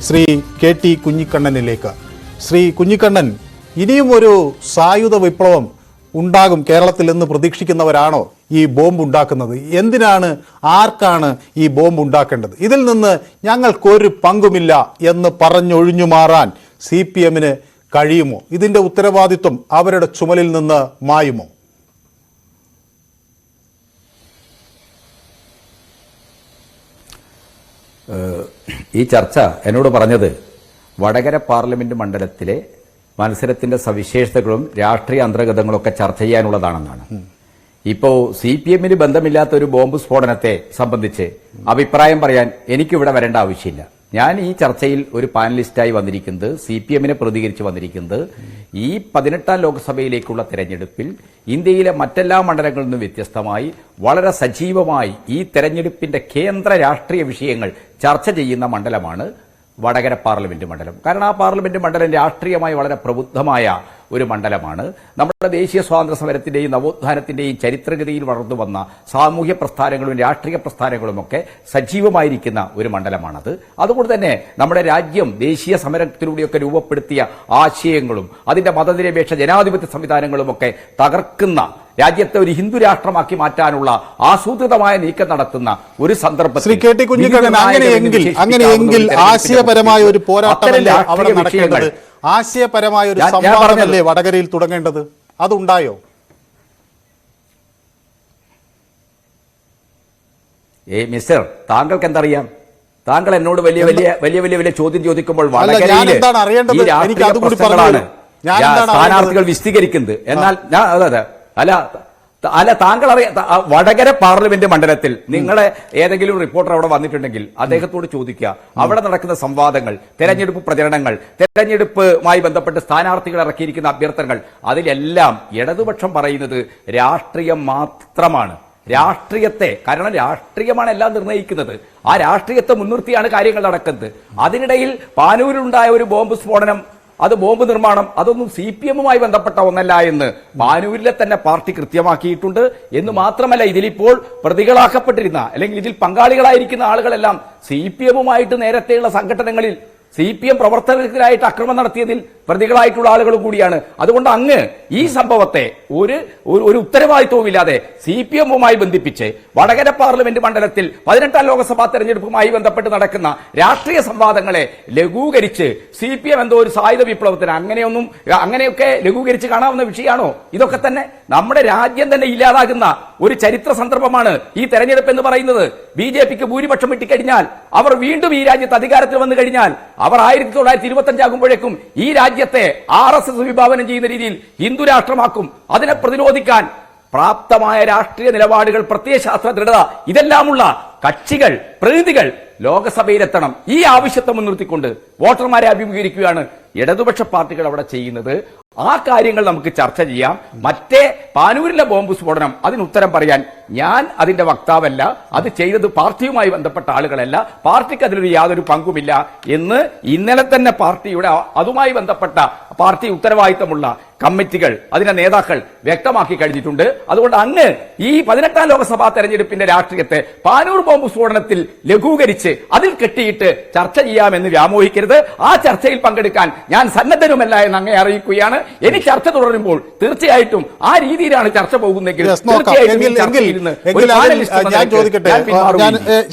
Shri K T കുഞ്ഞിക്കണ്ണനിലേക്ക്. ശ്രീ കുഞ്ഞിക്കണ്ണൻ ഇനിയും ഒരു സായുധ വിപ്ലവം ഉണ്ടാകും കേരളത്തിൽ എന്ന് പ്രതീക്ഷിക്കുന്നവരാണോ ഈ ബോംബ് ഉണ്ടാക്കുന്നത് എന്തിനാണ് ആർക്കാണ് ഈ ബോംബ് ഉണ്ടാക്കേണ്ടത് ഇതിൽ നിന്ന് ഞങ്ങൾക്കൊരു പങ്കുമില്ല എന്ന് പറഞ്ഞൊഴിഞ്ഞു മാറാൻ സി പി എമ്മിന് കഴിയുമോ? ഇതിന്റെ ഉത്തരവാദിത്വം അവരുടെ ചുമലിൽ നിന്ന് മായുമോ? ഈ ചർച്ച എന്നോട് പറഞ്ഞത് വടകര പാർലമെന്റ് മണ്ഡലത്തിലെ മത്സരത്തിന്റെ സവിശേഷതകളും രാഷ്ട്രീയ അന്തർഗതങ്ങളൊക്കെ ചർച്ച ചെയ്യാനുള്ളതാണെന്നാണ്. ഇപ്പോ സി പി എമ്മിന് ബന്ധമില്ലാത്ത ഒരു ബോംബ് സ്ഫോടനത്തെ സംബന്ധിച്ച് അഭിപ്രായം പറയാൻ എനിക്കിവിടെ വരേണ്ട ആവശ്യമില്ല. ഞാൻ ഈ ചർച്ചയിൽ ഒരു പാനലിസ്റ്റായി വന്നിരിക്കുന്നത് സി പി എമ്മിനെ പ്രതികരിച്ച് വന്നിരിക്കുന്നത് ഈ പതിനെട്ടാം ലോക്സഭയിലേക്കുള്ള തെരഞ്ഞെടുപ്പിൽ ഇന്ത്യയിലെ മറ്റെല്ലാ മണ്ഡലങ്ങളിൽ നിന്നും വ്യത്യസ്തമായി വളരെ സജീവമായി ഈ തെരഞ്ഞെടുപ്പിന്റെ കേന്ദ്ര രാഷ്ട്രീയ വിഷയങ്ങൾ ചർച്ച ചെയ്യുന്ന മണ്ഡലമാണ് വടകര പാർലമെന്റ് മണ്ഡലം. കാരണം ആ പാർലമെന്റ് മണ്ഡലം രാഷ്ട്രീയമായി വളരെ പ്രബുദ്ധമായ ഒരു മണ്ഡലമാണ്. നമ്മുടെ ദേശീയ സ്വാതന്ത്ര്യ സമരത്തിന്റെയും നവോത്ഥാനത്തിന്റെയും ചരിത്രഗതിയിൽ വളർന്നു വന്ന സാമൂഹ്യ പ്രസ്ഥാനങ്ങളും രാഷ്ട്രീയ പ്രസ്ഥാനങ്ങളുമൊക്കെ സജീവമായിരിക്കുന്ന ഒരു മണ്ഡലമാണത്. അതുകൊണ്ട് തന്നെ നമ്മുടെ രാജ്യം ദേശീയ സമരത്തിലൂടെയൊക്കെ രൂപപ്പെടുത്തിയ ആശയങ്ങളും അതിന്റെ മതനിരപേക്ഷ ജനാധിപത്യ സംവിധാനങ്ങളും ഒക്കെ തകർക്കുന്ന രാജ്യത്തെ ഒരു ഹിന്ദു രാഷ്ട്രമാക്കി മാറ്റാനുള്ള ആസൂത്രിതമായ നീക്കം നടത്തുന്ന ഒരു സന്ദർഭത്തിൽ അങ്ങനെയെങ്കിൽ അങ്ങനെയെങ്കിൽ ആശയപരമായ ഒരു പോരാട്ടമല്ലേ അവിടെ നടക്കേണ്ടത്? ആശയപരമായ ഒരു സംവാദമല്ലേ വടകരയിൽ തുടങ്ങേണ്ടത്? അതുണ്ടായോ? ഏ മിസ്റ്റർ താങ്കൾക്ക് എന്തറിയാം താങ്കൾ എന്നോട് വലിയ വലിയ വലിയ വലിയ വലിയ ചോദ്യം ചോദിക്കുമ്പോൾ എന്താണ് സ്ഥാനാർത്ഥികൾ വിശദീകരിക്കുന്നത് എന്നാൽ ഞാൻ അതെ അതെ. അല്ല അല്ല താങ്കൾ അറിയാം വടകര പാർലമെന്റ് മണ്ഡലത്തിൽ നിങ്ങളെ ഏതെങ്കിലും റിപ്പോർട്ടർ അവിടെ വന്നിട്ടുണ്ടെങ്കിൽ അദ്ദേഹത്തോട് ചോദിക്കുക. അവിടെ നടക്കുന്ന സംവാദങ്ങൾ തെരഞ്ഞെടുപ്പ് പ്രചരണങ്ങൾ തെരഞ്ഞെടുപ്പുമായി ബന്ധപ്പെട്ട് സ്ഥാനാർത്ഥികൾ ഇറക്കിയിരിക്കുന്ന അഭ്യർത്ഥനകൾ അതിലെല്ലാം ഇടതുപക്ഷം പറയുന്നത് രാഷ്ട്രീയം മാത്രമാണ്. രാഷ്ട്രീയത്തെ കാരണം രാഷ്ട്രീയമാണ് എല്ലാം നിർണയിക്കുന്നത് ആ രാഷ്ട്രീയത്തെ മുൻനിർത്തിയാണ് കാര്യങ്ങൾ നടക്കുന്നത്. അതിനിടയിൽ പാനൂരിലുണ്ടായ ഒരു ബോംബ് സ്ഫോടനം അത് ബോംബ് നിർമ്മാണം അതൊന്നും സി പി എമ്മുമായി ബന്ധപ്പെട്ട ഒന്നല്ല എന്ന് പാനൂരിലെ തന്നെ പാർട്ടി കൃത്യമാക്കിയിട്ടുണ്ട് എന്ന് മാത്രമല്ല ഇതിലിപ്പോൾ പ്രതികളാക്കപ്പെട്ടിരുന്ന അല്ലെങ്കിൽ ഇതിൽ പങ്കാളികളായിരിക്കുന്ന ആളുകളെല്ലാം സി പി എമ്മുമായിട്ട് നേരത്തെയുള്ള സംഘടനകളിൽ സി പി എം പ്രവർത്തകർക്കെതിരായിട്ട് അക്രമം നടത്തിയതിൽ പ്രതികളായിട്ടുള്ള ആളുകൾ കൂടിയാണ്. അതുകൊണ്ട് അങ്ങ് ഈ സംഭവത്തെ ഒരു ഒരു- ഉത്തരവാദിത്വമില്ലാതെ സി പി എമ്മുമായി ബന്ധിപ്പിച്ച് വടകര പാർലമെന്റ് മണ്ഡലത്തിൽ പതിനെട്ടാം ലോക്സഭാ തെരഞ്ഞെടുപ്പുമായി ബന്ധപ്പെട്ട് നടക്കുന്ന രാഷ്ട്രീയ സംവാദങ്ങളെ ലഘൂകരിച്ച് സി പി എം എന്തോ ഒരു സായുധ വിപ്ലവത്തിന് അങ്ങനെയൊന്നും അങ്ങനെയൊക്കെ ലഘൂകരിച്ച് കാണാവുന്ന വിഷയമാണോ? ഇതൊക്കെ തന്നെ നമ്മുടെ രാജ്യം തന്നെ ഇല്ലാതാകുന്ന ഒരു ചരിത്ര സന്ദർഭമാണ് ഈ തെരഞ്ഞെടുപ്പ് എന്ന് പറയുന്നത്. ബി ജെ പിക്ക് ഭൂരിപക്ഷം കിട്ടിക്കഴിഞ്ഞാൽ അവർ വീണ്ടും ഈ രാജ്യത്ത് അധികാരത്തിൽ വന്നു കഴിഞ്ഞാൽ അവർ ആയിരത്തി തൊള്ളായിരത്തി ഇരുപത്തി അഞ്ചാകുമ്പോഴേക്കും ഈ രാജ്യത്തെ ആർ എസ് എസ് വിഭാവനം ചെയ്യുന്ന രീതിയിൽ ഹിന്ദു രാഷ്ട്രമാക്കും. അതിനെ പ്രതിരോധിക്കാൻ പ്രാപ്തമായ രാഷ്ട്രീയ നിലപാടുകൾ പ്രത്യയശാസ്ത്ര ദൃഢത ഇതെല്ലാമുള്ള കക്ഷികൾ പ്രതിനിധികൾ ലോകസഭയിലെത്തണം. ഈ ആവശ്യത്തെ മുൻനിർത്തിക്കൊണ്ട് വോട്ടർമാരെ അഭിമുഖീകരിക്കുകയാണ് ഇടതുപക്ഷ പാർട്ടികൾ അവിടെ ചെയ്യുന്നത്. ആ കാര്യങ്ങൾ നമുക്ക് ചർച്ച ചെയ്യാം. മറ്റേ പാനൂരിലെ ബോംബ് സ്ഫോടനം അതിന് ഉത്തരം പറയാൻ ഞാൻ അതിന്റെ വക്താവല്ല. അത് ചെയ്തത് പാർട്ടിയുമായി ബന്ധപ്പെട്ട ആളുകളല്ല. പാർട്ടിക്ക് അതിലൊരു യാതൊരു പങ്കുമില്ല എന്ന് ഇന്നലെ തന്നെ പാർട്ടിയുടെ അതുമായി ബന്ധപ്പെട്ട പാർട്ടി ഉത്തരവാദിത്തമുള്ള കമ്മിറ്റികൾ അതിന്റെ നേതാക്കൾ വ്യക്തമാക്കി കഴിഞ്ഞിട്ടുണ്ട്. അതുകൊണ്ട് അങ്ങ് ഈ പതിനെട്ടാം ലോക്സഭാ തെരഞ്ഞെടുപ്പിന്റെ രാഷ്ട്രീയത്തെ പാനൂർ ബോംബ് സ്ഫോടനത്തിൽ ലഘൂകരിച്ച് അതിൽ കെട്ടിയിട്ട് ചർച്ച ചെയ്യാമെന്ന് വ്യാമോഹിക്കരുത്. ആ ചർച്ചയിൽ പങ്കെടുക്കാൻ ഞാൻ സന്നദ്ധനുമല്ല എന്ന് അങ്ങേ അറിയിക്കുകയാണ്. ഇനി ചർച്ച തുടരുമ്പോൾ തീർച്ചയായിട്ടും ആ രീതിയിലാണ് ചർച്ച പോകുന്നെങ്കിൽ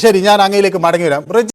ശരി ഞാൻ അങ്ങയിലേക്ക് മടങ്ങി വരാം